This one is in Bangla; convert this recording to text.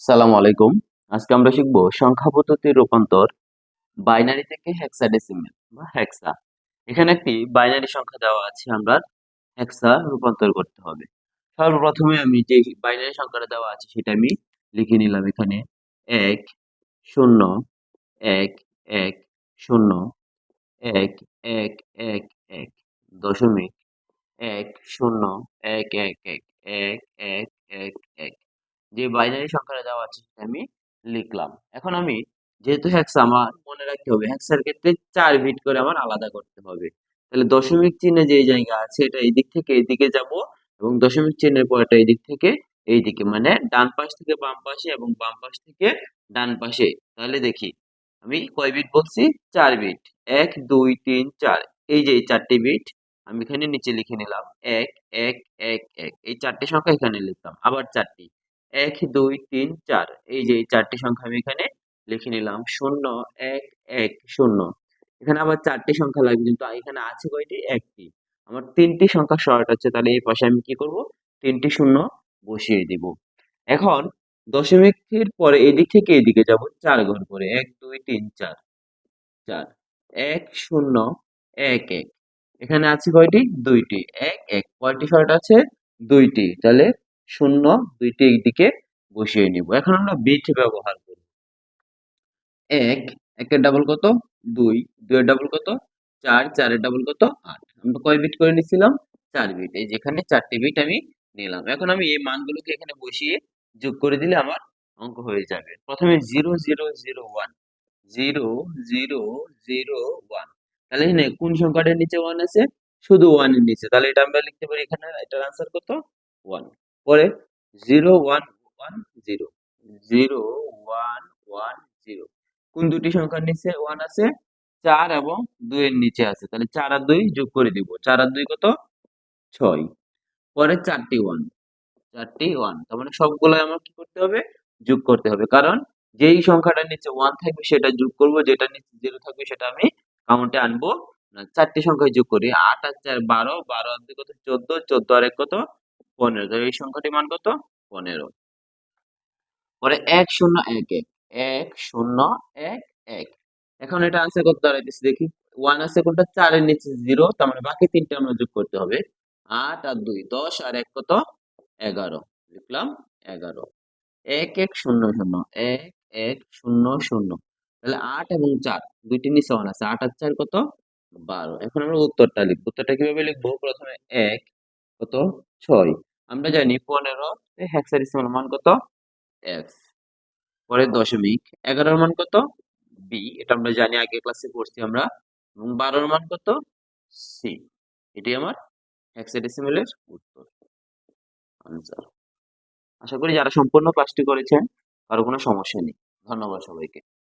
সালাম আলাইকুম আজকে আমরা শিখব সংখ্যা পদ্ধতির রূপান্তর বাইনারি থেকে হেক্সাডেসিমেল বা হেক্সা এখানে একটি বাইনারি সংখ্যা দেওয়া আছে আমরা হেক্সা রূপান্তর করতে হবে সর্বপ্রথমে আমি যে বাইনারি সংখ্যাটা দেওয়া আছে সেটা আমি লিখে নিলাম এখানে এক শূন্য এক এক শূন্য এক এক এক এক দশমিক এক শূন্য এক এক এক এক এক এক এক যে বাইনারি সংখ্যাটা দেওয়া আছে সেটা আমি লিখলাম। এখন আমি যেহেতু হ্যাক্স আমার মনে রাখতে হবে হ্যাক্সার ক্ষেত্রে চার বিট করে আমার আলাদা করতে হবে। তাহলে দশমিক চিহ্নে যে জায়গা আছে এটা এই দিক থেকে এইদিকে যাব এবং দশমিক চিহ্নের পরটা এই দিক থেকে এই দিকে মানে ডান পাশ থেকে বাম পাশে এবং বাম পাশ থেকে ডান পাশে। তাহলে দেখি, আমি কয় বিট বলছি? চার বিট এক, দুই, তিন, চার। এই যে চারটি বিট আমি এখানে নিচে লিখে নিলাম। এক এক এক এক। এই চারটি সংখ্যা এখানে লিখলাম। আবার চারটি। এক, দুই, তিন, চার। এই যে এই চারটি সংখ্যা আমি এখানে লিখে নিলাম। শূন্য, এক এক, শূন্য। এখানে আবার চারটি সংখ্যা লাগবে, কিন্তু এখানে আছে কয়টি? একটি। আমার তিনটি সংখ্যা শর্ট আছে, তাহলে এই পাশে আমি কি করব? তিনটি শূন্য বসিয়ে দিব। এখন দশমিকের পরে এদিক থেকে এদিকে যাব, চার ঘর করে। এক, দুই, তিন, চার। চার। এক, শূন্য, এক এক। এখানে আছে কয়টি? দুইটি। এক এক। কয়টি শর্ট আছে? দুইটি। তাহলে শূন্য, দুইটি এইদিকে বসিয়ে নিব। এখন আমরা বিট ব্যবহার করব এক, একের ডাবল কত? দুই, দুইয়ের ডাবল কত? চার, চারের ডাবল কত? আট। আমরা কয় বিট করে নিছিলাম? চার বিট এই যেখানে চারটি বিট আমি নিলাম। এখন আমি এই মানগুলোকে এখানে বসিয়ে যোগ করে দিলে আমার অঙ্ক হয়ে যাবে। প্রথমে zero zero zero one zero zero zero one তাহলে এখানে কোন সংখ্যাটার নিচে ওয়ান আছে? শুধু ওয়ানের নিচে। তাহলে এটা আমরা লিখতে পারি এখানে, এটার আনসার কত? ওয়ান পরে zero one one zero zero one one zero. কোন দুটি সংখ্যার নিচে ওয়ান আছে? চার এবং দুইয়ের নিচে আছে। তাহলে চার আর দুই যোগ করে দিব। চার আর দুই কত? ছয়। পরে চারটি ওয়ান। চারটি ওয়ান। তার মানে সবগুলো আমার কি করতে হবে? যোগ করতে হবে। কারণ যেই সংখ্যাটার নিচে ওয়ান থাকবে সেটা যোগ করব। যেটা নিচে জিরো থাকবে সেটা আমি কাউন্টে আনব। না চারটি সংখ্যায় যোগ করি। আট আর চার বারো। বারো আর দুই কত? চোদ্দ। চোদ্দ আর এক কত? পনেরো তো এই সংখ্যাটির মান কত? পনেরো। পরে এক শূন্য এক এক এক শূন্য এক এক। এখন এটা আনসার করতে দাঁড়াইতেছে, দেখি। ওয়ান আছে কোনটা চারের নিচে জিরো তার মানে বাকি তিনটে আমরা যোগ করতে হবে। আট আর দুই, দশ আর এক কত? এগারো। লিখলাম এগারো। এক এক শূন্য শূন্য, এক এক শূন্য শূন্য। তাহলে আট এবং চার, দুইটি নিচে ওয়ান আছে। আট আর চার কত? বারো। এখন আমরা উত্তরটা লিখব। উত্তরটা কীভাবে লিখব? প্রথমে এক, কত? ছয়। আমরা জানি পনেরো। হেক্সাডেসিমাল মান কত? এক্স পরে দশমিক। এগারোর মান কত? বি এটা আমরা জানি আগে ক্লাসে পড়ছি আমরা। এবং বারোর মান কত? সি এটি আমার হেক্সাডেসিমালের উত্তর। আনসার আশা করি যারা সম্পূর্ণ ক্লাসটি করেছেন কারও কোনো সমস্যা নেই। ধন্যবাদ সবাইকে।